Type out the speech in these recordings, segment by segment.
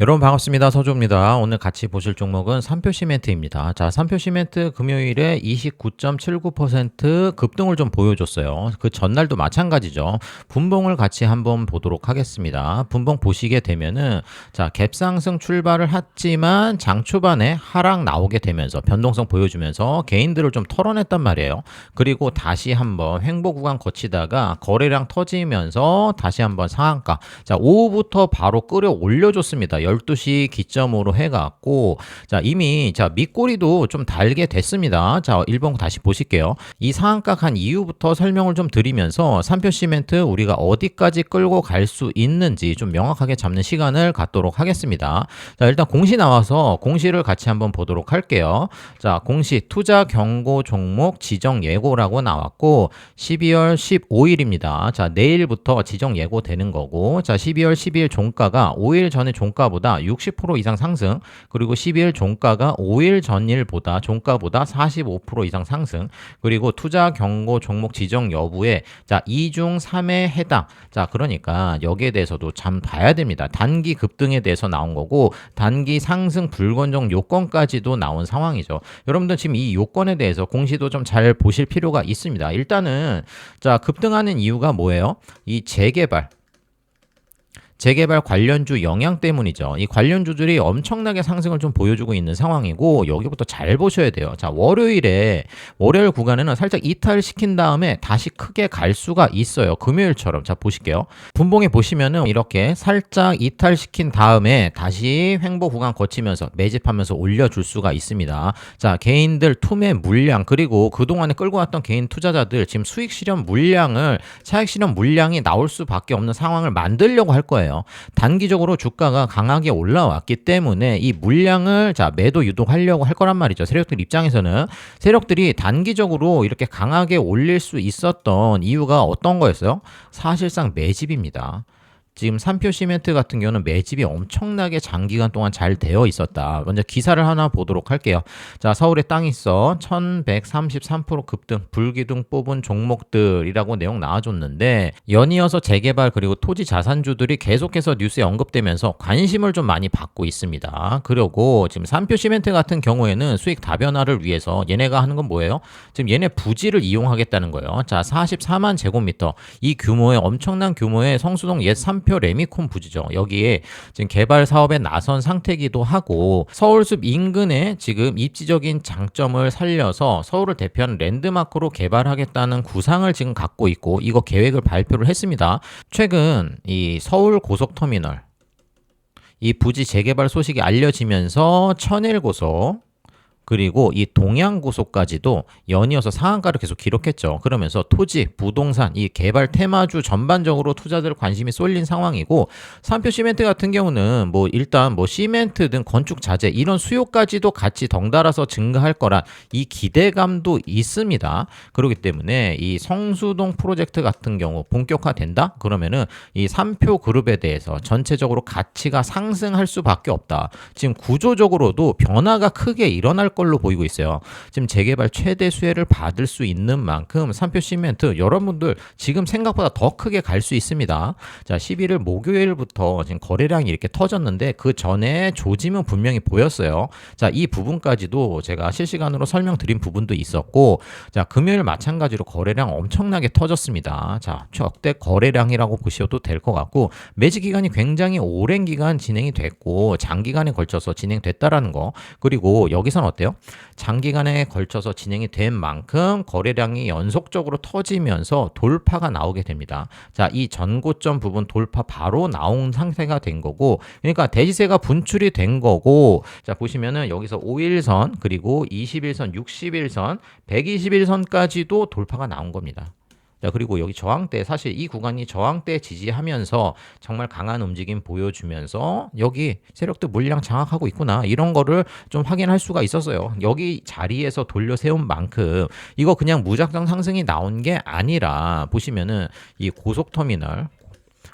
여러분 반갑습니다. 서주입니다. 오늘 같이 보실 종목은 삼표 시멘트입니다. 자, 삼표 시멘트 금요일에 29.79% 급등을 좀 보여줬어요. 그 전날도 마찬가지죠. 분봉을 같이 한번 보도록 하겠습니다. 분봉 보시게 되면은 자, 갭상승 출발을 했지만 장 초반에 하락 나오게 되면서 변동성 보여주면서 개인들을 좀 털어냈단 말이에요. 그리고 다시 한번 횡보 구간 거치다가 거래량 터지면서 다시 한번 상한가. 자, 오후부터 바로 끌어 올려줬습니다. 12시 기점으로 해갖고 자 이미 자 밑꼬리도 좀 달게 됐습니다. 자 1번 다시 보실게요. 이 상한가 간 이후부터 설명을 좀 드리면서 삼표 시멘트 우리가 어디까지 끌고 갈 수 있는지 좀 명확하게 잡는 시간을 갖도록 하겠습니다. 자 일단 공시 나와서 공시를 같이 한번 보도록 할게요. 자 공시 투자 경고 종목 지정 예고라고 나왔고 12월 15일입니다. 자 내일부터 지정 예고 되는 거고 자 12월 12일 종가가 5일 전에 종가보다 60% 이상 상승 그리고 12일 종가가 5일 전일보다 종가보다 45% 이상 상승 그리고 투자 경고 종목 지정 여부에 자 2중 3에 해당 자 그러니까 여기에 대해서도 참 봐야 됩니다. 단기 급등에 대해서 나온 거고 단기 상승 불건정 요건까지도 나온 상황이죠. 여러분들 지금 이 요건에 대해서 공시도 좀 잘 보실 필요가 있습니다. 일단은 자 급등하는 이유가 뭐예요? 이 재개발 재개발 관련주 영향 때문이죠. 이 관련주들이 엄청나게 상승을 좀 보여주고 있는 상황이고 여기부터 잘 보셔야 돼요. 자 월요일에 월요일 구간에는 살짝 이탈시킨 다음에 다시 크게 갈 수가 있어요. 금요일처럼 자 보실게요. 분봉에 보시면은 이렇게 살짝 이탈시킨 다음에 다시 횡보 구간 거치면서 매집하면서 올려줄 수가 있습니다. 자 개인들 투매 물량 그리고 그동안에 끌고 왔던 개인 투자자들 지금 수익 실현 물량을 차익 실현 물량이 나올 수밖에 없는 상황을 만들려고 할 거예요. 거예요. 단기적으로 주가가 강하게 올라왔기 때문에 이 물량을 자 매도 유도하려고 할 거란 말이죠. 세력들 입장에서는 세력들이 단기적으로 이렇게 강하게 올릴 수 있었던 이유가 어떤 거였어요? 사실상 매집입니다. 지금 삼표 시멘트 같은 경우는 매집이 엄청나게 장기간 동안 잘 되어 있었다. 먼저 기사를 하나 보도록 할게요. 자, 서울에 땅 있어 1133% 급등, 불기둥 뽑은 종목들이라고 내용 나와줬는데 연이어서 재개발 그리고 토지 자산주들이 계속해서 뉴스에 언급되면서 관심을 좀 많이 받고 있습니다. 그리고 지금 삼표 시멘트 같은 경우에는 수익 다변화를 위해서 얘네가 하는 건 뭐예요? 지금 얘네 부지를 이용하겠다는 거예요. 자, 44만 제곱미터 이 규모의 엄청난 규모의 성수동 옛 3표 대표 레미콘 부지죠. 여기에 지금 개발 사업에 나선 상태기도 하고 서울숲 인근에 지금 입지적인 장점을 살려서 서울을 대표하는 랜드마크로 개발하겠다는 구상을 지금 갖고 있고 이거 계획을 발표를 했습니다. 최근 이 서울 고속터미널 이 부지 재개발 소식이 알려지면서 천일고속 그리고 이 동양고속까지도 연이어서 상한가를 계속 기록했죠. 그러면서 토지, 부동산, 이 개발 테마주 전반적으로 투자들 관심이 쏠린 상황이고 삼표 시멘트 같은 경우는 뭐 일단 뭐 시멘트 등 건축 자재 이런 수요까지도 같이 덩달아서 증가할 거란 이 기대감도 있습니다. 그렇기 때문에 이 성수동 프로젝트 같은 경우 본격화된다? 그러면은 이 삼표 그룹에 대해서 전체적으로 가치가 상승할 수밖에 없다. 지금 구조적으로도 변화가 크게 일어날 걸로 보이고 있어요. 지금 재개발 최대 수혜를 받을 수 있는 만큼 삼표 시멘트 여러분들 지금 생각보다 더 크게 갈 수 있습니다. 자, 11일 목요일부터 지금 거래량이 이렇게 터졌는데 그 전에 조짐은 분명히 보였어요. 자, 이 부분까지도 제가 실시간으로 설명드린 부분도 있었고 자, 금요일 마찬가지로 거래량 엄청나게 터졌습니다. 자, 적대 거래량이라고 보셔도 될 것 같고 매직 기간이 굉장히 오랜 기간 진행이 됐고 장기간에 걸쳐서 진행됐다라는 거 그리고 여기선 어때요? 있는데요. 장기간에 걸쳐서 진행이 된 만큼 거래량이 연속적으로 터지면서 돌파가 나오게 됩니다. 자, 이 전고점 부분 돌파 바로 나온 상태가 된 거고, 그러니까 대지세가 분출이 된 거고, 자, 보시면은 여기서 5일선, 그리고 21선, 60일선, 121선까지도 돌파가 나온 겁니다. 자, 그리고 여기 저항대 사실 이 구간이 저항대 지지하면서 정말 강한 움직임 보여주면서 여기 세력도 물량 장악하고 있구나. 이런 거를 좀 확인할 수가 있었어요. 여기 자리에서 돌려 세운 만큼 이거 그냥 무작정 상승이 나온 게 아니라 보시면은 이 고속터미널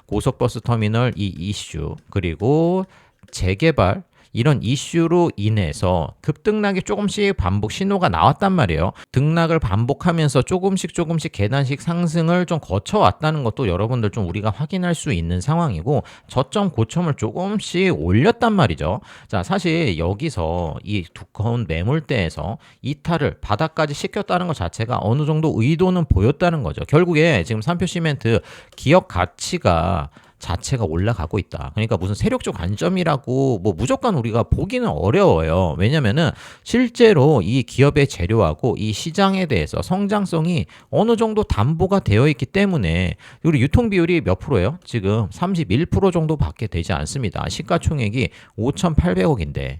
고속버스 터미널 이 이슈 그리고 재개발 이런 이슈로 인해서 급등락이 조금씩 반복 신호가 나왔단 말이에요. 등락을 반복하면서 조금씩 조금씩 계단식 상승을 좀 거쳐왔다는 것도 여러분들 좀 우리가 확인할 수 있는 상황이고 저점 고점을 조금씩 올렸단 말이죠. 자, 사실 여기서 이 두꺼운 매물대에서 이탈을 바닥까지 시켰다는 것 자체가 어느 정도 의도는 보였다는 거죠. 결국에 지금 삼표 시멘트 기업 가치가 자체가 올라가고 있다. 그러니까 무슨 세력적 관점이라고 뭐 무조건 우리가 보기는 어려워요. 왜냐면은 실제로 이 기업의 재료하고 이 시장에 대해서 성장성이 어느 정도 담보가 되어 있기 때문에 우리 유통 비율이 몇 프로예요? 지금 31% 정도밖에 되지 않습니다. 시가총액이 5,800억인데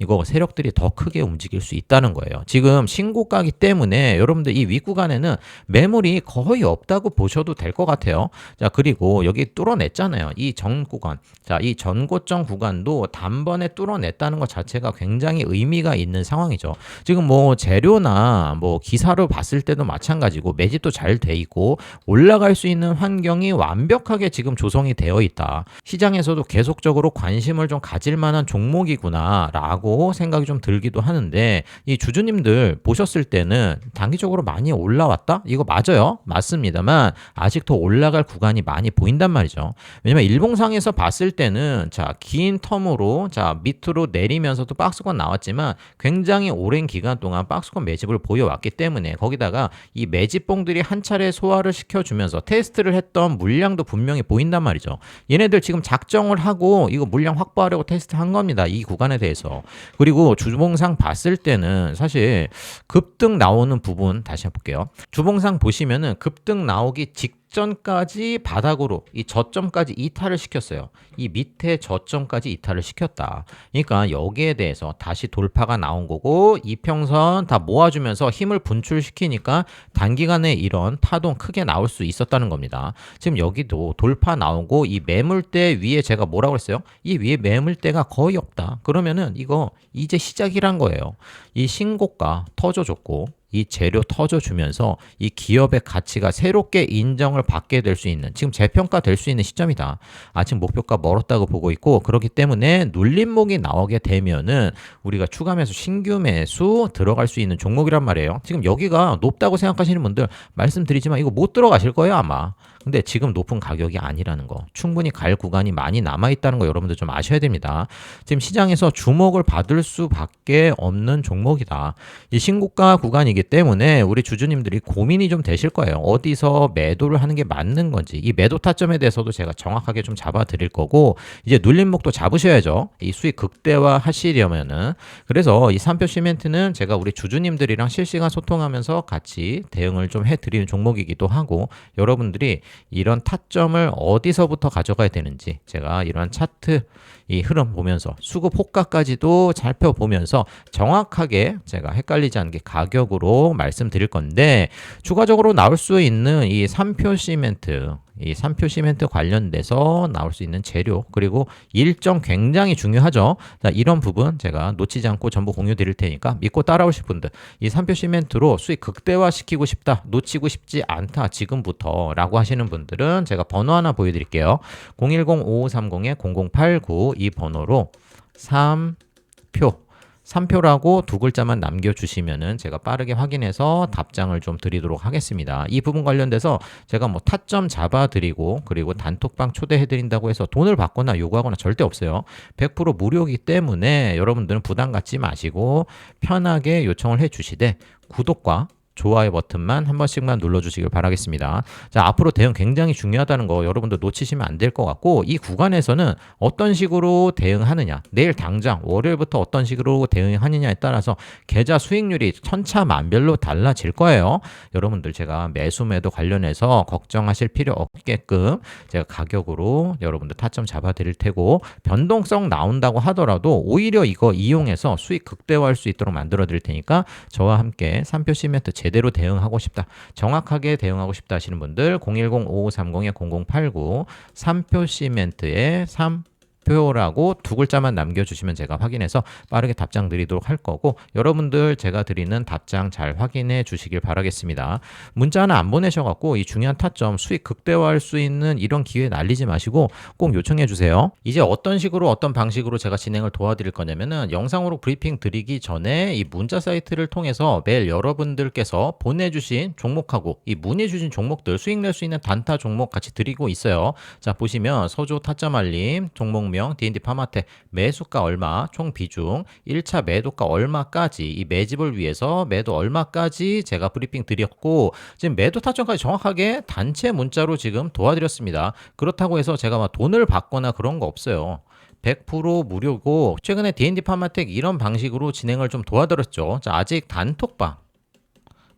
이거 세력들이 더 크게 움직일 수 있다는 거예요. 지금 신고가기 때문에 여러분들 이 윗구간에는 매물이 거의 없다고 보셔도 될 것 같아요. 자, 그리고 여기 뚫어냈잖아요. 이 전 구간. 자, 이 전고점 구간도 단번에 뚫어냈다는 것 자체가 굉장히 의미가 있는 상황이죠. 지금 뭐 재료나 뭐 기사로 봤을 때도 마찬가지고 매집도 잘 돼 있고 올라갈 수 있는 환경이 완벽하게 지금 조성이 되어 있다. 시장에서도 계속적으로 관심을 좀 가질 만한 종목이구나 라고 생각이 좀 들기도 하는데 이 주주님들 보셨을 때는 단기적으로 많이 올라왔다? 이거 맞아요. 맞습니다만 아직 더 올라갈 구간이 많이 보인단 말이죠. 왜냐면 일봉상에서 봤을 때는 자, 긴 텀으로 자, 밑으로 내리면서도 박스권 나왔지만 굉장히 오랜 기간 동안 박스권 매집을 보여왔기 때문에 거기다가 이 매집봉들이 한 차례 소화를 시켜주면서 테스트를 했던 물량도 분명히 보인단 말이죠. 얘네들 지금 작정을 하고 이거 물량 확보하려고 테스트 한 겁니다. 이 구간에 대해서. 그리고 주봉상 봤을 때는 사실 급등 나오는 부분 다시 해볼게요. 주봉상 보시면은 급등 나오기 직 전까지 바닥으로 이 저점까지 이탈을 시켰어요. 이 밑에 저점까지 이탈을 시켰다. 그러니까 여기에 대해서 다시 돌파가 나온 거고 이평선 다 모아주면서 힘을 분출시키니까 단기간에 이런 파동 크게 나올 수 있었다는 겁니다. 지금 여기도 돌파 나오고 이 매물대 위에 제가 뭐라고 했어요? 이 위에 매물대가 거의 없다. 그러면은 이거 이제 시작이란 거예요. 이 신고가 터져줬고 이 재료 터져주면서 이 기업의 가치가 새롭게 인정을 받게 될 수 있는 지금 재평가 될 수 있는 시점이다. 아직 목표가 멀었다고 보고 있고 그렇기 때문에 눌림목이 나오게 되면은 우리가 추가 매수 신규 매수 들어갈 수 있는 종목이란 말이에요. 지금 여기가 높다고 생각하시는 분들 말씀드리지만 이거 못 들어가실 거예요 아마. 근데 지금 높은 가격이 아니라는 거 충분히 갈 구간이 많이 남아 있다는 거 여러분들 좀 아셔야 됩니다. 지금 시장에서 주목을 받을 수밖에 없는 종목이다. 이 신고가 구간이기 때문에 우리 주주님들이 고민이 좀 되실 거예요. 어디서 매도를 하는 게 맞는 건지 이 매도 타점에 대해서도 제가 정확하게 좀 잡아 드릴 거고 이제 눌림목도 잡으셔야죠. 이 수익 극대화 하시려면은 그래서 이 삼표 시멘트는 제가 우리 주주님들이랑 실시간 소통하면서 같이 대응을 좀 해드리는 종목이기도 하고 여러분들이 이런 타점을 어디서부터 가져가야 되는지 제가 이런 차트 이 흐름 보면서 수급 호가까지도 살펴보면서 정확하게 제가 헷갈리지 않게 가격으로 말씀드릴 건데 추가적으로 나올 수 있는 이 3표 시멘트 이 3표 시멘트 관련돼서 나올 수 있는 재료 그리고 일정 굉장히 중요하죠. 자, 이런 부분 제가 놓치지 않고 전부 공유 드릴 테니까 믿고 따라오실 분들 이 3표 시멘트로 수익 극대화 시키고 싶다. 놓치고 싶지 않다. 지금부터라고 하시는 분들은 제가 번호 하나 보여 드릴게요. 010-5530-0089 이 번호로 3표 3표라고 두 글자만 남겨주시면은 제가 빠르게 확인해서 답장을 좀 드리도록 하겠습니다. 이 부분 관련돼서 제가 뭐 타점 잡아드리고 그리고 단톡방 초대해드린다고 해서 돈을 받거나 요구하거나 절대 없어요. 100% 무료이기 때문에 여러분들은 부담 갖지 마시고 편하게 요청을 해주시되 구독과 좋아요 버튼만 한 번씩만 눌러주시길 바라겠습니다. 자, 앞으로 대응 굉장히 중요하다는 거 여러분들 놓치시면 안 될 것 같고, 이 구간에서는 어떤 식으로 대응하느냐, 내일 당장, 월요일부터 어떤 식으로 대응하느냐에 따라서 계좌 수익률이 천차만별로 달라질 거예요. 여러분들 제가 매수 매도 관련해서 걱정하실 필요 없게끔 제가 가격으로 여러분들 타점 잡아 드릴 테고, 변동성 나온다고 하더라도 오히려 이거 이용해서 수익 극대화할 수 있도록 만들어 드릴 테니까 저와 함께 3표 시멘트 제대로 대응하고 싶다. 정확하게 대응하고 싶다 하시는 분들 010-5530-0089 3표 시멘트의 3목 표라고 두 글자만 남겨주시면 제가 확인해서 빠르게 답장 드리도록 할 거고 여러분들 제가 드리는 답장 잘 확인해 주시길 바라겠습니다. 문자 하나 안 보내셔갖고 이 중요한 타점 수익 극대화할 수 있는 이런 기회 날리지 마시고 꼭 요청해 주세요. 이제 어떤 식으로 어떤 방식으로 제가 진행을 도와드릴 거냐면은 영상으로 브리핑 드리기 전에 이 문자 사이트를 통해서 매일 여러분들께서 보내주신 종목하고 이 문의 주신 종목들 수익 낼 수 있는 단타 종목 같이 드리고 있어요. 자 보시면 서조 타점 알림 종목 명 D&D 파마텍 매수가 얼마 총 비중 1차 매도가 얼마까지 이 매집을 위해서 매도 얼마까지 제가 브리핑 드렸고 지금 매도 타점까지 정확하게 단체 문자로 지금 도와드렸습니다. 그렇다고 해서 제가 막 돈을 받거나 그런 거 없어요. 100% 무료고 최근에 D&D 파마텍 이런 방식으로 진행을 좀 도와드렸죠. 자, 아직 단톡방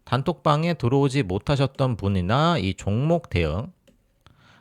단톡방에 들어오지 못하셨던 분이나 이 종목 대응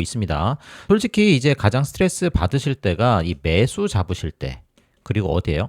있습니다. 솔직히 이제 가장 스트레스 받으실 때가 이 매수 잡으실 때 그리고 어디에요?